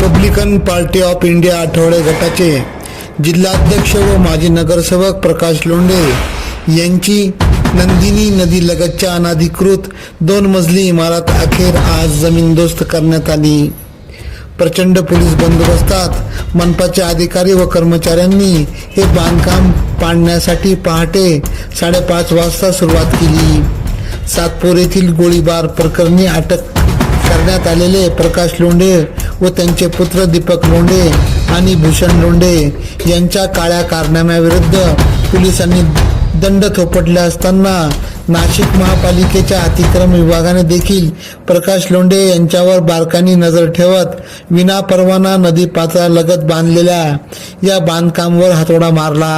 Republican party of India आठवडे गटाचे जिल्हाध्यक्ष व माजी नगरसेवक प्रकाश लोंढे यांची नंदिनी नदी लगतच्या अनाधिकृत दोन मजली इमारत अखेर आज जमीनदोस्त करण्यात आली. प्रचंड पोलीस बंदोबस्तात मनपाचे अधिकारी व कर्मचाऱ्यांनी हे बांधकाम पाडण्यासाठी पहाटे साडेपाच वाजता सुरुवात केली. सातपूर येथील गोळीबार प्रकरणी अटक करण्यात आलेले प्रकाश लोंढे व त्यांचे पुत्र दीपक लोंढे आणि भूषण लोंढे यांच्या काळ्या कारनाम्याविरुद्ध पोलिसांनी दंड थोपटले असताना नाशिक महापालिकेच्या अतिक्रम विभागाने देखील प्रकाश लोंढे यांच्यावर बारकानी नजर ठेवत विनापरवाना नदी पात्रालगत बांधलेल्या या बांधकामवर हातोडा मारला.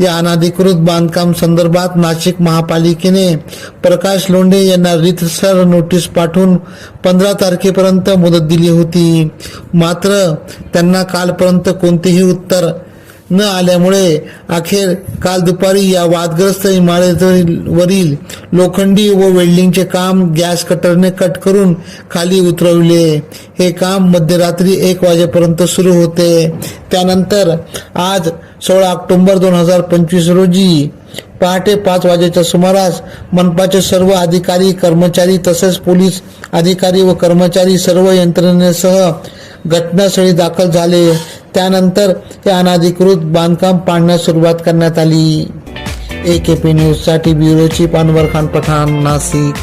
या अनाधिकृत बांधकाम संदर्भात नाशिक महापालिकेने प्रकाश लोंढे यांना रितसर नोटीस पाठवून पंधरा तारखेपर्यंत मुदत दिली होती. मात्र त्यांना कालपर्यंत कोणतेही उत्तर न आल्यामुळे अखेर काल दुपारी या वादग्रस्त इमारतीवरील लोखंडी व वेल्डिंगचे काम गॅस कटरने कट करून खाली उतरवले. हे काम मध्यरात्री एक वाजेपर्यंत सुरू होते. त्यानंतर आज सोळा ऑक्टोबर दोन हजार पंचवीस रोजी पहाटे पाच वाजेच्या सुमारास मनपाचे सर्व अधिकारी कर्मचारी तसेच पोलीस अधिकारी व कर्मचारी सर्व यंत्रणेसह घटनास्थळी दाखल झाले. त्यानंतर हे अनाधिकृत बांधकाम पाडण्यास सुरुवात करण्यात आली. ए के पी न्यूजसाठी ब्युरो चीफ अनवर खान पठाण नाशिक.